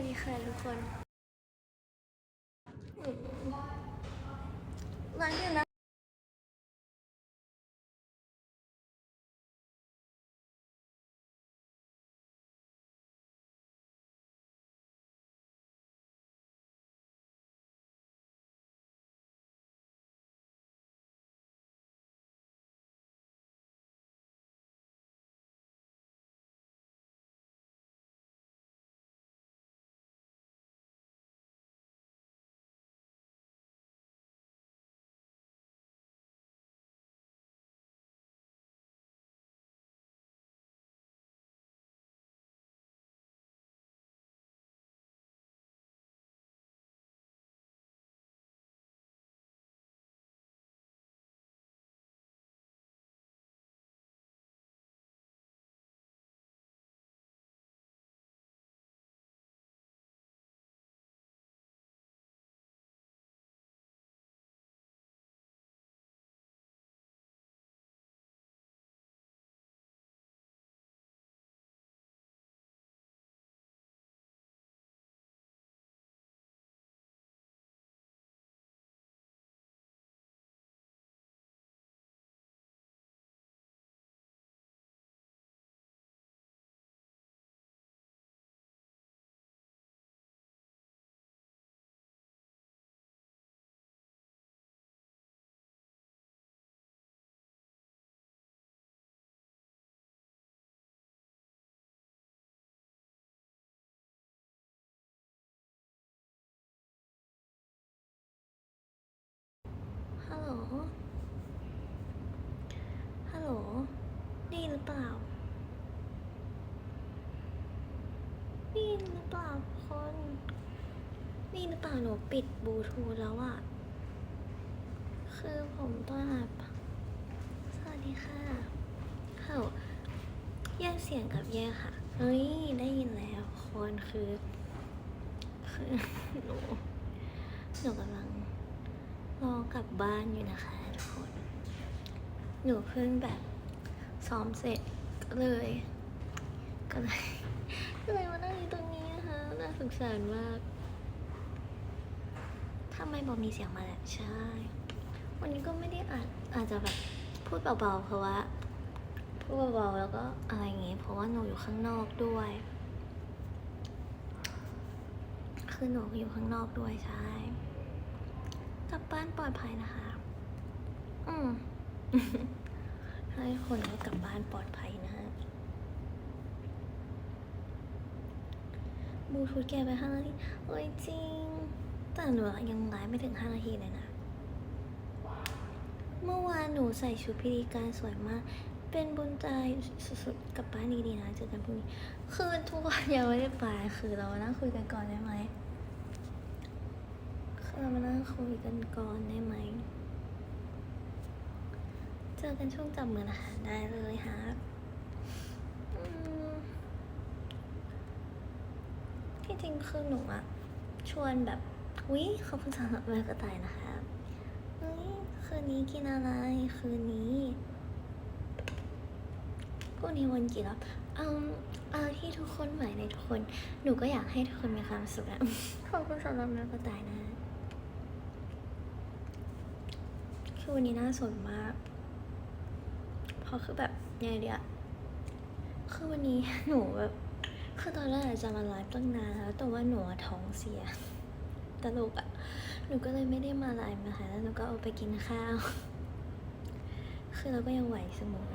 วัสดีค่ะทุกคนร้านอยู่นะ หรือเปล่าได้ยินหรือเปล่าคนได้ยินหรือเปล่าหนูปิดบลูทูธแล้วอะคือผมต้องอัดสวัสดีค่ะฮัลโหลแยกเสียงกับแยกค่ะ เฮ้ย ได้ยินแล้วคนคือ คือหนูหนูกำลังรอกลับบ้านอยู่นะคะทุกคน หนูเพิ่งแบบ ซ้อมเสร็จก็เลย ก็เลยก็เลยมานั่งอยู่ตรงนี้นะคะน่าสงสารมากทำไมบอมีเสียงมาแหละใช่ วันนี้ก็ไม่ได้อาจอาจจะแบบพูดเบาๆเพราะว่าพูดเบาๆแล้วก็อะไรอย่างงี้ เพราะว่าหนูอยู่ข้างนอกด้วย คือหนูอยู่ข้างนอกด้วยใช่กลับบ้านปลอดภัยนะคะ อืม ให้คนได้กลับบ้านปลอดภัยนะฮะบูทูธแกไปห้านาทีเอ้ยจริง แต่หนูยังไลฟ์ไม่ถึงห้านาทีเลยนะ เมื่อวานหนูใส่ชุดพิธีการสวยมาก เป็นบุญใจสุดๆกลับบ้านดีๆนะเจอกันพรุ่งนี้ คือทุกคนยังไม่ได้ไปคือเรามานั่งคุยกันก่อนได้ไหมคือเรามานั่งคุยกันก่อนได้ไหม เจอกันช่วงจับมือนะคะได้เลยฮะที่จริงคือหนูอะชวนแบบวิเขาเพิ่งจะแม่กระต่ายนะคะเฮ้ยคืนนี้กินอะไร คืนนี้กูนี้วันกี่รอบเอาเอาที่ทุกคนหมายในทุกคน หนูก็อยากให้ทุกคนมีความสุขอะขอบคุณสำหรับแม่กระต่ายนะคือวันนี้น่าสนมาก เพราะคือแบบยังไงเดียคือวันนี้หนูแบบ คือตอนแรกจะมาไลฟ์ตั้งนานแล้ว แต่ว่าหนูท้องเสียตลกอะ่ะ หนูก็เลยไม่ได้มาไลฟ์นะคะแล้วหนูก็เอาไปกินข้าว คือเราก็ยังไหวเสมอ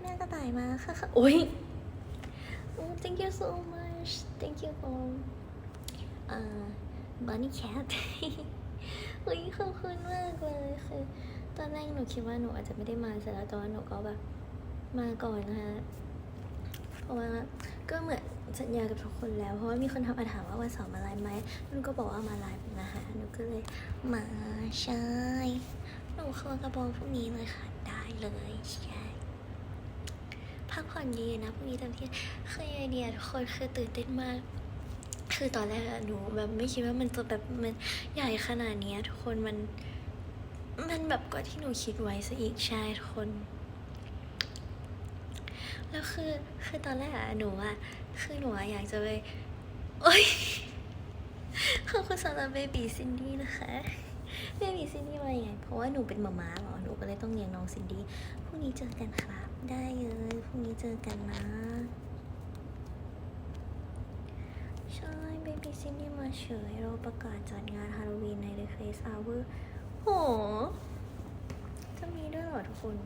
แม่ก็ตายมาค่ะค่ะโอ้ย oh thank you so much thank you for uh bunny cat เฮ้ยขอบคุณมากเลยคือ ตอนแรกหนูคิดว่าหนูอาจจะไม่ได้มาเสร็จแล้วตอนหนูก็แบบมาก่อนนะคะเพราะว่าก็เหมือนสัญญากับทุกคนแล้ว เพราะว่ามีคนทำมาถามว่าวันเสาร์มาไลฟ์ไหมหนูก็บอกว่ามาไลฟ์นะคะหนูก็เลยมาใช่หนูข้ากระบอกพรุ่งนี้เลยค่ะได้เลยใช่พักผ่อนดีนะพรุ่งนี้เต็มที่คือไอเดียทุกคนคือตื่นเต้นมาก คือตอนแรกหนูแบบไม่คิดว่ามันจะแบบมันใหญ่ขนาดนี้ทุกคนมัน มันแบบกว่าที่หนูคิดไว้ซะอีกใช่ทุกคน แล้วคือคือตอนแรกอะหนูอะคือหนูอะอยากจะไปโอ้ยขอบคุณสำหรับเบบีซินดี้นะคะเบบีซินดี้มายังไงเพราะว่าหนูเป็นหมาม้าหรอหนูก็เลยต้องเลี้ยงน้องซินดี้พรุ่งนี้เจอกันครับ ได้เลยพรุ่งนี้เจอกันนะใช่เบบีซินดี้มาเฉยเราประกาศจัดงานฮาโลวีนใน The Face Hour โหจะมีด้วยเหรอทุกคน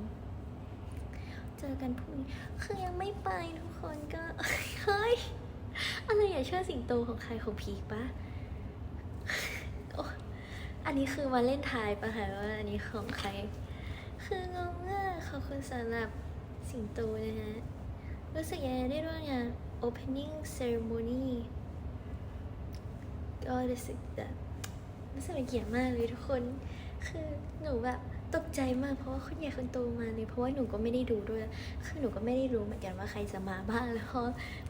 เจอกันพรุ่งนี้คือยังไม่ไปทุกคนก็ เฮ้ย อะไรอย่าเชื่อสิงโตของใครของพีปะอันนี้คือมาเล่นทายปะคะว่าอันนี้ของใคร คืองงมากขอบคุณสำหรับสิงโตนะฮะ รู้สึกยังไงได้ด้วยงาน opening ceremony ก็รู้สึกแบบรู้สึกเป็นเกียรติมากเลยทุกคน คือหนูแบบตกใจมากเพราะว่าคนใหญ่คนโตมาเลยเพราะว่าหนูก็ไม่ได้ดูด้วย คือหนูก็ไม่ได้รู้เหมือนกันว่าใครจะมาบ้างแล้วพอ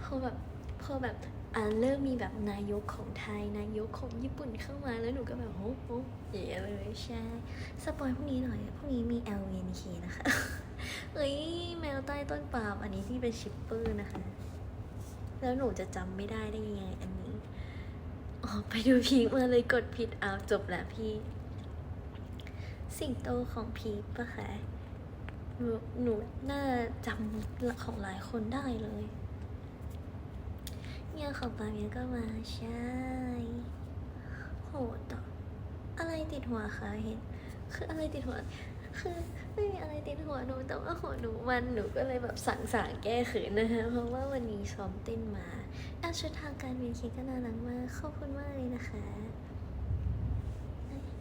พอแบบพอแบบอ่าเริ่มมีแบบนายกของไทยนายกของญี่ปุ่นเข้ามาแล้วหนูก็แบบโอ้โหอย่างเลยใช่สปอยพรุ่งนี้หน่อยพรุ่งนี้มี LVNK นะคะเอ้ยแมวใต้ต้นปาล์มอันนี้ที่เป็นชิปเปอร์นะคะ แล้วหนูจะจำไม่ได้ได้ยังไงอันนี้อ๋อไปดูพีคมาเลยกดผิดอ้าวจบแล้วพี่ สิ่งโตของพีคปะคะหนูหนูน่าจำของหลายคนได้เลยเนี่ยของปาเมียก็มาใช่ โหต่ออะไรติดหัวคะเห็น คืออะไรติดหัว คือไม่มีอะไรติดหัวหนูแต่ว่าหัวหนูมันหนูก็เลยแบบสั่งสางแก้ขินนะคะเพราะว่าวันนี้ซ้อมเต้นมาอาชุดทางการเรียนเคก็น่ารักมากขอบคุณมากเลยนะคะ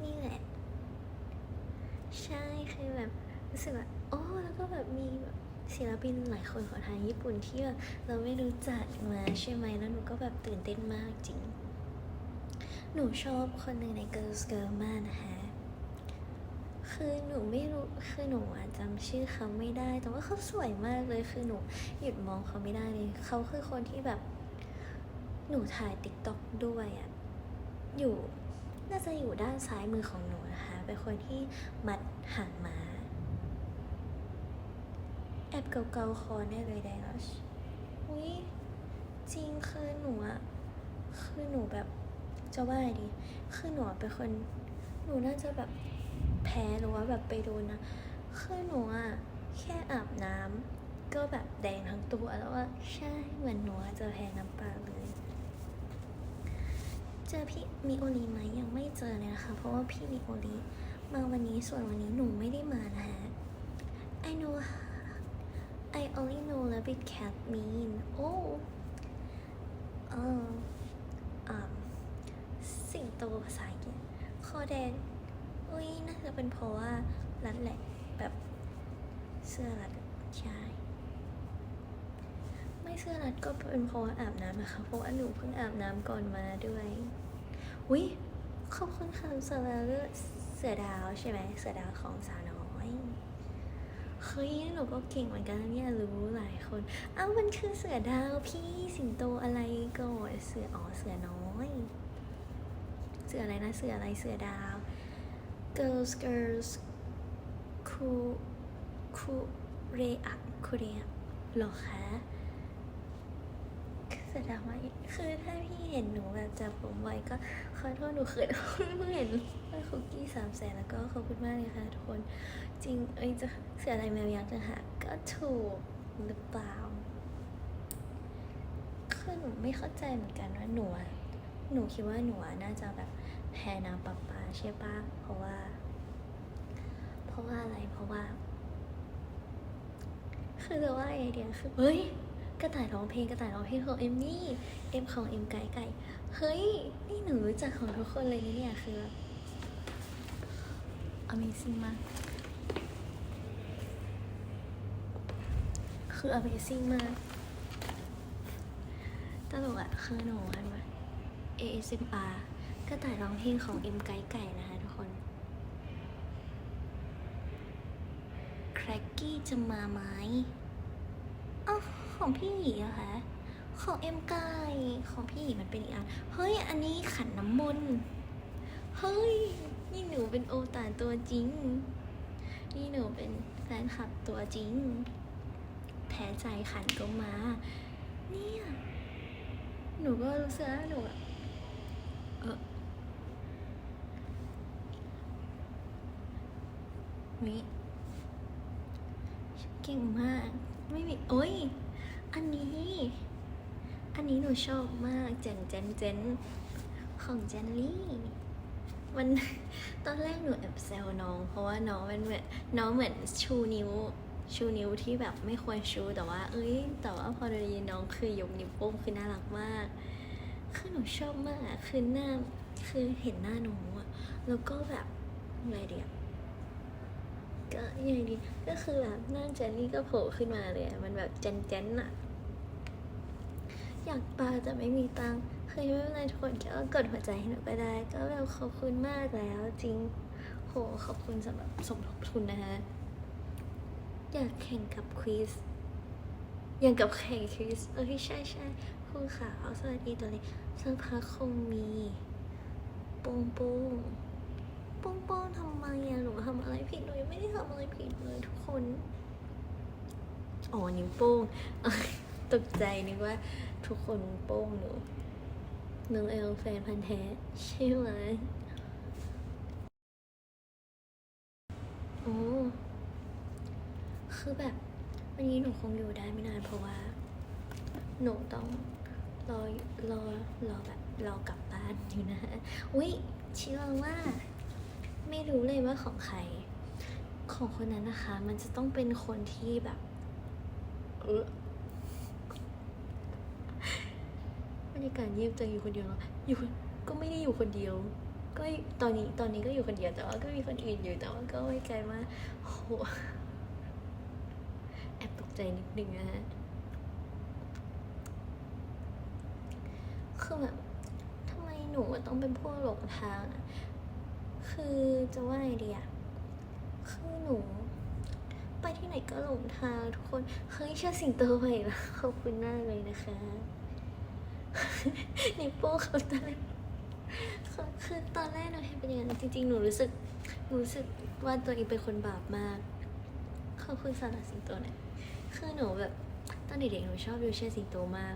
นี่แหละ ใช่คือแบบรู้สึกว่าโอ้แล้วก็แบบมีแบบศิลปินหลายคนของทางญี่ปุ่นที่แบบเราไม่รู้จักมาใช่ไหมแล้วหนูก็แบบตื่นเต้นมากจริง หนูชอบคนหนึ่งใน Girls Girl มากนะคะ คือหนูไม่รู้ คือหนูอะจำชื่อเขาไม่ได้ แต่ว่าเขาสวยมากเลย คือหนูหยุดมองเขาไม่ได้เลย เขาคือคนที่แบบ หนูถ่ายติ๊กต็อกด้วยอะอยู่ น่าจะอยู่ด้านซ้ายมือของหนูนะคะ เป็นคนที่มัดหางมาแอบเกาๆคอแน่เลยไดรัชอุ้ยจริงคือหนูอะคือหนูแบบจะว่าไงดีคือหนูอะเป็นคน หนูน่าจะแบบแพ้หรือว่าแบบไปโดนนะคือหนูอะแค่อาบน้ำก็แบบแดงทั้งตัวแล้วอะใช่เหมือนหนูจะแพ้น้ำปลาเลย เจอพี่มิโอลีไหมยังไม่เจอเลยนะคะ เพราะว่าพี่มิโอลีมาวันนี้ส่วนวันนี้หนูไม่ได้มานะฮะ I know I only know rabbit cat mean oh เอออ่าสิงโตภาษาอังกฤษคอแดงอุ้ยน่าจะเป็นเพราะว่ารัดแหละแบบเสื้อรัดใช่ เสื้อรัดก็เป็นเพราะว่าอาบน้ำนะคะ เพราะว่าหนูเพิ่งอาบน้ำก่อนมาด้วยอุ้ยขอบคุณค่ะสำหรับเรื่องเสือดาวใช่ไหมเสือดาวของสาวน้อยเฮ้ยหนูก็เก่งเหมือนกันเนี่ยรู้หลายคนเอ้ามันคือเสือดาวพี่สิงโตอะไรก่อนเสืออ๋อเสือน้อย เสืออะไรนะเสืออะไรเสือดาว girls girls คูคูเรอะคูเรอะหรอคะ สือดาวไหมคือถ้าพี่เห็นหนูแบบจับผมไว้ก็ขอโทษหนูเขินเพิ่งเห็นคุกกี้สามแสนแล้วก็ขอบคุณมากเลยค่ะทุกคน จริงเอ้ยจะเสืออะไรแมวยักษ์จะหาก็ถูกหรือเปล่าคือหนูไม่เข้าใจเหมือนกันว่าหนูหนูคิดว่าหนูน่าจะแบบแพ้น้ำประปาใช่ปะเพราะว่า เพราะว่าอะไรเพราะว่า คือจะว่าไอเดียคือเฮ้ย กระต่ายร้องเพลงกระต่ายร้องเพลงของเอมนี่เอ็มของเอ็มไก่ไก่เฮ้ยนี่หนูรู้จักของทุกคนเลยนะเนี่ยคือ Amazing มาก คือ Amazing มากตลกอะคือหนูอันว่า ASMR กระต่ายร้องเพลงของเอ็มไก่ไก่นะคะทุกคน แครกกี้จะมาไหม ของพี่หยีเหรอคะของเอ็มไก่ของพี่หยีมันเป็นอีกอันเฮ้ย อันนี้ขันน้ำมนต์เฮ้ย นี่หนูเป็นโอตาตัวจริง นี่หนูเป็นแฟนคลับตัวจริง แพ้ใจขันก็มา เนี่ย หนูก็รู้สึกว่าหนูอะเออนี่เก่งมาก ไม่มี โอ้ย อันนี้ อันนี้หนูชอบมากเจนเจนเจนของเจนลี่ มันตอนแรกหนูแอบแซวน้อง เพราะว่าน้องเป็นเหมือนน้องเหมือนชูนิ้วชูนิ้วที่แบบไม่ควรชูแต่ว่า เอ้ย แต่ว่าพอได้ยินน้องคือยกนิ้วโป้งคือน่ารักมาก คือหนูชอบมากอะคือหน้าคือเห็นหน้าหน้อะแล้วก็แบบอะไรเดียก็ยังไงดีก็คือแบบหน้าเจนนี่ก็โผล่ขึ้นมาเลยมันแบบเจนเจนอะ อยากปาแต่ไม่มีตังค์เคยไม่เป็นไรทุกคนก็กดหัวใจให้หนูก็ได้ ก็แบบขอบคุณมากแล้วจริง โหขอบคุณสำหรับสมทบทุนนะคะอยากแข่งกับควิสอย่างกับแข่งควิสเออใช่ใช่คุณขาวสวัสดีตัวเล็กสักพักคงมีโป้งโป้งโป้งโป้งทำไมอะหนูทำอะไรผิดหนูยังไม่ได้ทำอะไรผิดเลยทุกคนอ๋อนิ้วโป้ง ตกใจนึกว่าทุกคนโป้งหนูน้องเอลแฟนพันธ์แท้ใช่ไหมโอ้คือแบบ วันนี้หนูคงอยู่ได้ไม่นานเพราะว่า หนูต้องรอรอรอแบบรอกลับบ้านอยู่นะฮะอุ้ยชิวาว่าไม่รู้เลยว่าของใคร ของคนนั้นนะคะ มันจะต้องเป็นคนที่แบบ เออ บรรยากาศเงียบจังอยู่คนเดียวเหรออยู่ก็ไม่ได้อยู่คนเดียว ก็ตอนนี้ตอนนี้ก็อยู่คนเดียวแต่ว่าก็มีคนอื่นอยู่แต่ว่าก็ไม่ไกลมากโหแอบตกใจนิดนึงนะฮะคือแบบทำไมหนูต้องเป็นพวกหลงทางอะคือจะว่าไงดีอะคือหนู ไปที่ไหนก็หลงทางทุกคน เฮ้ยเชื่อสิงโตไปแล้วขอบคุณมากเลยนะคะ นิวโป้งเขาตอนแรกคือคือตอนแรกหนูเห็นเป็นอย่างนั้นจริงๆ หนูรู้สึกหนูรู้สึกว่าตัวเองเป็นคนบาปมากขอบคุณสำหรับสิงโตเนี่ยคือหนูแบบตอนเด็กๆหนูชอบดูเชิดสิงโตมาก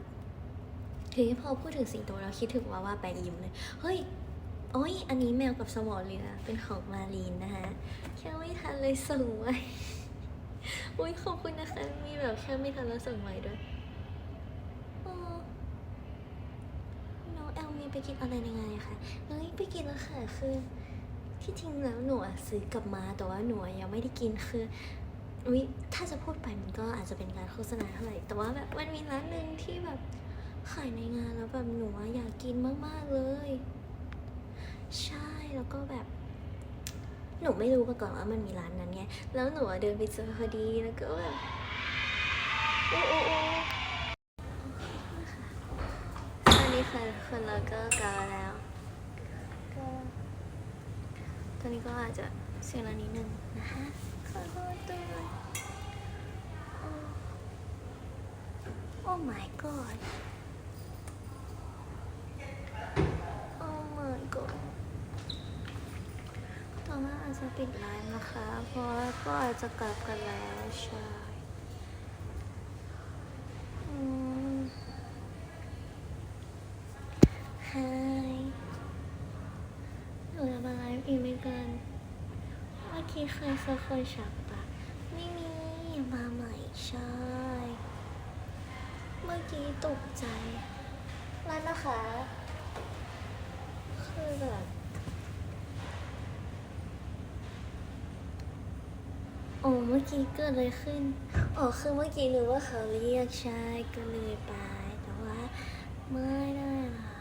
ทีนี้พอพูดถึงสิงโตเราคิดถึงว่าว่าไปยิ้มเลยเฮ้ยโอ้ยอันนี้แมวกับสมอเรือเป็นของมารีนนะคะแค่ไม่ทันเลยส่งไว้อุ้ยขอบคุณนะคะมีแบบแค่ไม่ทันแล้วส่งไว้ด้วยโอ้น้องแอลมี ไปกินอะไรยังไงคะเฮ้ยไปกินแล้วค่ะ คือ ที่จริงแล้วหนูซื้อกลับมาแต่ว่าหนูยังไม่ได้กินคืออุ๊ยถ้าจะพูดไปมันก็อาจจะเป็นการโฆษณาเท่าไหร่ แต่ว่าแบบมันมีร้านหนึ่งที่แบบขายในงานแล้วแบบหนูอยากกินมากๆเลย ใช่แล้วก็แบบ หนูไม่รู้มาก่อนว่ามันมีร้านนั้นไง แล้วหนูเดินไปเจอพอดีแล้วก็แบบโอ้โอ้ โอ้สวัสดีค่ะทุกคนเราก็กลับมาแล้วก็ตอนนี้ก็อาจจะเสียงดังนิดนึงนะคะขอโทษด้วยโอ้ Oh my god Oh my god ตอนนั้อาจจะปิดไลน์นะคะ เพราะว่าก็อาจจะกลับกันแล้วใช่อืม Hi หนูจะมาไลฟ์อีกไม่เกิน เมื่อกี้ใครสักคนฉักปะไม่มีมาใหม่ใช่ เมื่อกี้ตกใจร้านนะคะ คือแบบโอ้เมื่อกี้เกิดอะไรขึ้นอ๋อคือเมื่อกี้รู้ว่าเขาเรียกใช่ก็เลยไป แต่ว่าไม่ได้ค่ะ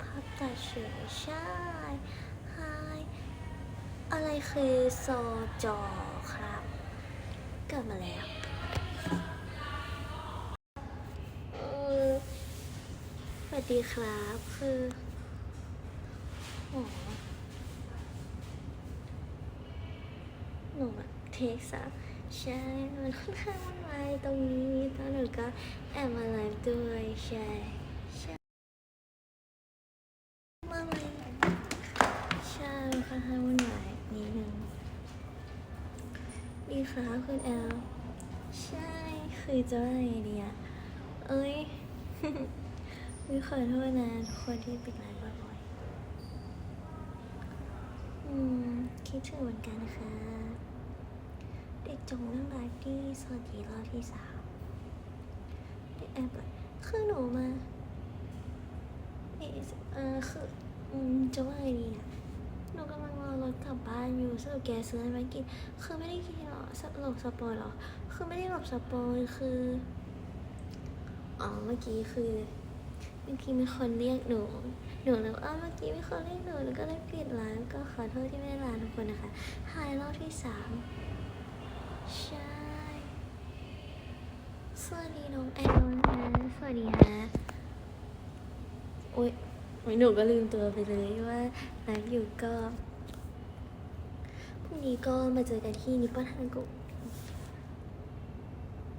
ภาพตัดเฉยใช่ อะไรคือโซจอครับเกิดมาแล้วสวัสดีครับคือหนูแบบเทคสามใช่ มันค่อนข้างวุ่นวายตรงนี้แล้วหนูก็แอบมาไลฟ์ด้วยใช่ จะว่าไงดีอะเอ้ยหวิขอโทษนะทุกคนที่ปิดไลน์บ่อยๆอืมคิดถึงเหมือนกันนะคะ เด็กจงเรื่องรายที่สวัสดีรอบที่สามเด็กแอบคือหนูมาเออเออคือ อืมจะว่าไงดีอะ หนูกำลังรอรถกลับบ้านอยู่สรุปแกซื้ออะไรมากิน คือไม่ได้กินหรอสหลบสปอยหรอ คือไม่ได้หลบสปอยคือ อ๋อ เมื่อกี้คือเมื่อกี้มีคนเรียกหนู หนูเลยว่าอ้าวเมื่อกี้มีคนเรียกหนู แล้วก็เลยปิดร้านก็ขอโทษที่ไม่ได้ลาทุกคนนะคะหายรอบที่สามใช่ สวัสดีน้องแอลนะสวัสดีฮะโอ๊ย หนูก็ลืมตัวไปเลยว่าไลฟ์อยู่ก็พรุ่งนี้ก็มาเจอกันที่นิปปอนฮันกุ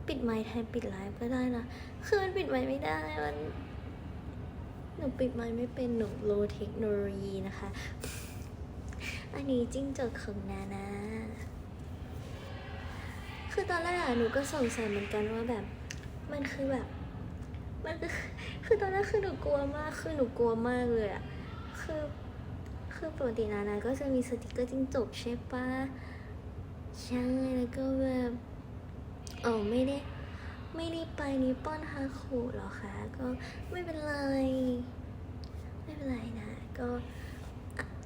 ปิดไมค์แทนปิดไลฟ์ก็ได้นะคือมันปิดไมค์ไม่ได้มันหนูปิดไมค์ไม่เป็นหนูโลเทคโนโลยีนะคะ อันนี้จิ้งจกของนานาคือตอนแรกหนูก็สงสัยเหมือนกันว่าแบบ มันคือแบบ มันคือ คือตอนแรกคือหนูกลัวมาก คือหนูกลัวมากเลยอะคือ คือปกตินานาก็จะมีสติกเกอร์จิ้งจกใช่ปะใช่แล้วก็แบบเออไม่ได้ ไม่ได้ไปนิปปอนฮาคุหรอคะ ก็ไม่เป็นไร ไม่เป็นไรนะ ก็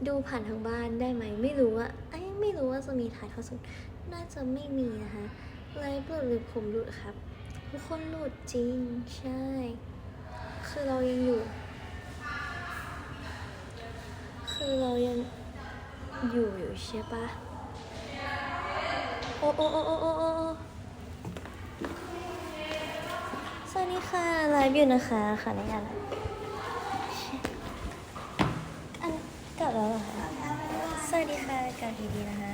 ดูผ่านทางบ้านได้ไหม ไม่รู้ว่าไอ้ไม่รู้ว่าจะมีถ่ายทอดสดน่าจะไม่มีนะคะไลฟ์หลุดหรือผมหลุดครับ ทุกคนหลุดจริง ใช่ คือเรายังอยู่ คือเรายังอยู่อยู่ใช่ปะโอ้โอ้โอ้โอ้โอ้สวัสดีค่ะไลฟ์อยู่นะคะค่ะในงานอะไรอันกลับแล้วเหรอคะสวัสดีค่ะกลับดีๆนะคะ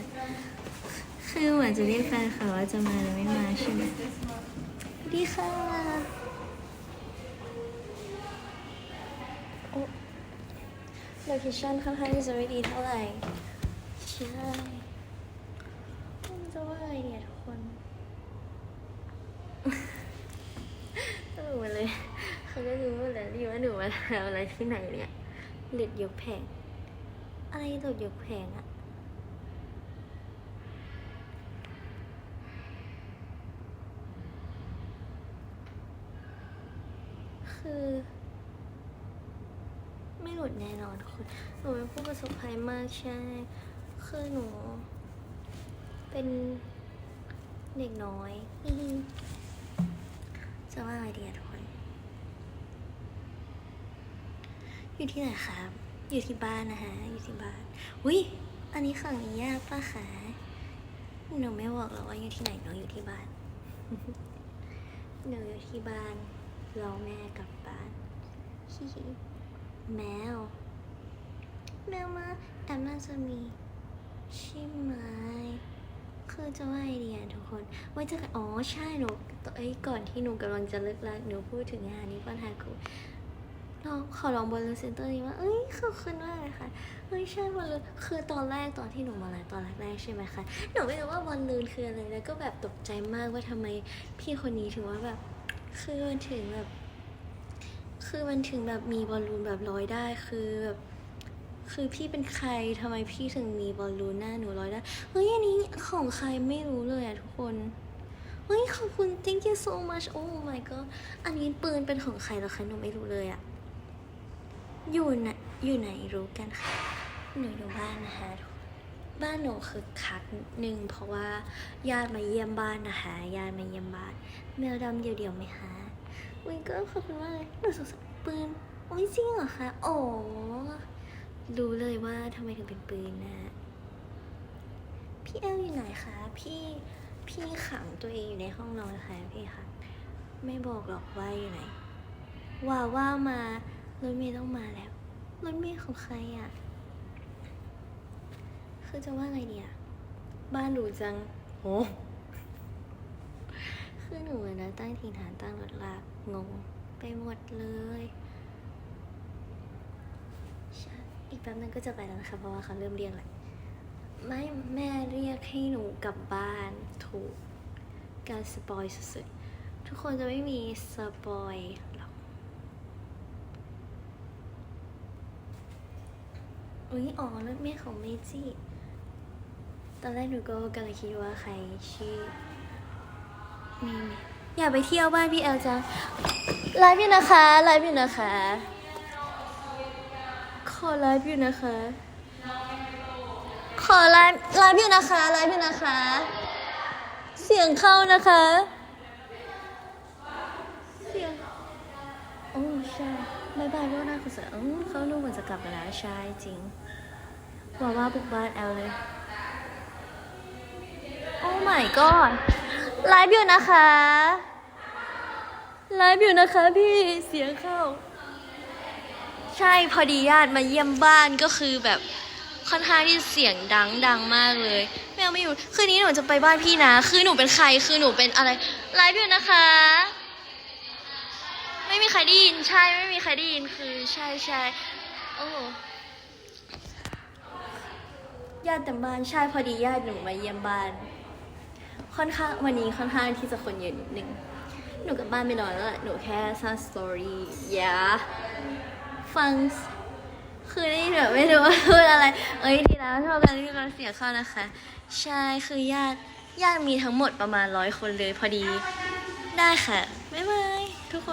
คือเหมือนจะเรียกแฟนค่ะว่าจะมาหรือไม่มาใช่ไหมดีค่ะโอ้ โลเคชั่นค่อนข้างที่จะไม่ดีเท่าไหร่ ใช่จะว่าอะไรเนี่ยทุกคนตลกมาเลยเขาก็รู้หมดแล้วดีว่าหนูมาทำอะไรที่ไหนเนี่ยหลุดยกแผงอะไรหลุดยกแผงอะคือ ไม่หลุดแน่นอนทุกคน หนู เป็นผู้ปรสบภัยมากใช่ คือหนู เป็นเด็กน้อยจะว่าอะไรดีอะทุกคน อยู่ที่ไหนครับ อยู่ที่บ้านนะคะ อยู่ที่บ้านอุ้ยอันนี้ขังนี้ยากปะคะหนูไม่บอกหรอกว่าอยู่ที่ไหนหนูอยู่ที่บ้านหนูอยู่ที่บ้านรอแม่กลับบ้านแมว แมวมาแอบน่าจะมีใช่ไหมคือจะว่าไอเดียทุกคนไว้เจอกันอ๋อใช่หนูไอ้ก่อนที่หนูกำลังจะเลิกลาหนูพูดถึงงานนี้ปัญหาคือเราขอลองบอลลูนเซนเตอร์นี้ว่าเอ้ยขอบคุณมากเลยค่ะเฮ้ยใช่บอลลูนคือตอนแรกตอนที่หนูมาไลฟ์ตอนแรกๆใช่ไหมคะหนูไม่รู้ว่าบอลลูนคืออะไรแล้วก็แบบตกใจมากว่าทำไมพี่คนนี้ถึงว่าแบบคือมันถึงแบบ คือมันถึงแบบมีบอลลูนแบบลอยได้คือแบบ คือพี่เป็นใครทำไมพี่ถึงมีบอลลูนหน้าหนูลอยได้เฮ้ยอันนี้ของใครไม่รู้เลยอะทุกคนเฮ้ยขอบคุณ thank you so much oh my god อันนี้ปืนเป็นของใครเหรอคะหนูไม่รู้เลยอะอยู่ไหนอยู่ไหนรู้กันค่ะหนูอยู่บ้านนะคะทุกคนบ้านหนูคือคักนิดนึงเพราะว่าญาติมาเยี่ยมบ้านนะคะญาติมาเยี่ยมบ้านแมวดำเดียวๆไหมคะอุ้ยก็ขอบคุณมากเลยหนูสงสัยปืนโอ้ยจริงเหรอคะโอ้ รู้เลยว่าทำไมถึงเป็นปืนนะ พี่เอลอยู่ไหนคะ พี่พี่ขังตัวเองอยู่ในห้องนอนนะคะพี่คะไม่บอกหรอกว่าอยู่ไหน ว่าว่ามารถเมย์ต้องมาแล้วรถเมย์ของใครอะ่ะ คือจะว่าไงดีอะบ้านหรูจังโอ้คือหนูนะตั้งถิ่นฐานตั้งรถลากงงไปหมดเลย อีกแป๊บนึงก็จะไปแล้วนะคะ เพราะว่าเขาเริ่มเรียกแหละไม่แม่เรียกให้หนูกลับบ้านถูกการสปอยสุดๆ ทุกคนจะไม่มีสปอยหรอกอุ้ยอ๋อรกแม่ของเมจิตอนแรกหนูก็กำลังคิดว่าใครชื่อมีอย่าไปเที่ยวบ้านพี่แอลจังไลฟ์พี่นะคะไลฟ์พี่นะคะ อไลฟ์อยู่นะคะ ขอไลฟ์ไลฟ์อยู่นะคะไลฟ์อยู่นะคะ เสียงเข้านะคะ เสียงโอ้ใช่บายบายล่วงหน้าคุณเสือเขาดูเหมือนจะกลับกันแล้วใช่จริงว่าว่าบุกบ้านแอลเลยโอ้ my god ไลฟ์อยู่นะคะ ไลฟ์อยู่นะคะพี่เสียงเข้า ใช่พอดีญาติมาเยี่ยมบ้านก็คือแบบค่อนข้างที่เสียงดังดังมากเลยแมวไม่อยู่คืนนี้หนูจะไปบ้านพี่นะ คือหนูเป็นใครคือหนูเป็นอะไรไลฟ์อยู่นะคะ ไม่มีใครได้ยินใช่ไม่มีใครได้ยินคือใช่ใช่โอ้ญาติเต็มบ้านใช่พอดีญาติหนูมาเยี่ยมบ้าน ค่อนข้างวันนี้ค่อนข้างที่จะคนเยอะนิดนึงหนูกลับบ้านไม่นอนแล้วหละหนูแค่สร้างสตอรี่อย่า ฟัง คือนี่แบบไม่รู้ว่าพูดอะไร เอ้ยดีแล้วชอบการที่เราเสียเข้านะคะ ใช่คือญาติญาติมีทั้งหมดประมาณร้อยคนเลยพอดี ได้ค่ะ บ๊ายบายทุกคน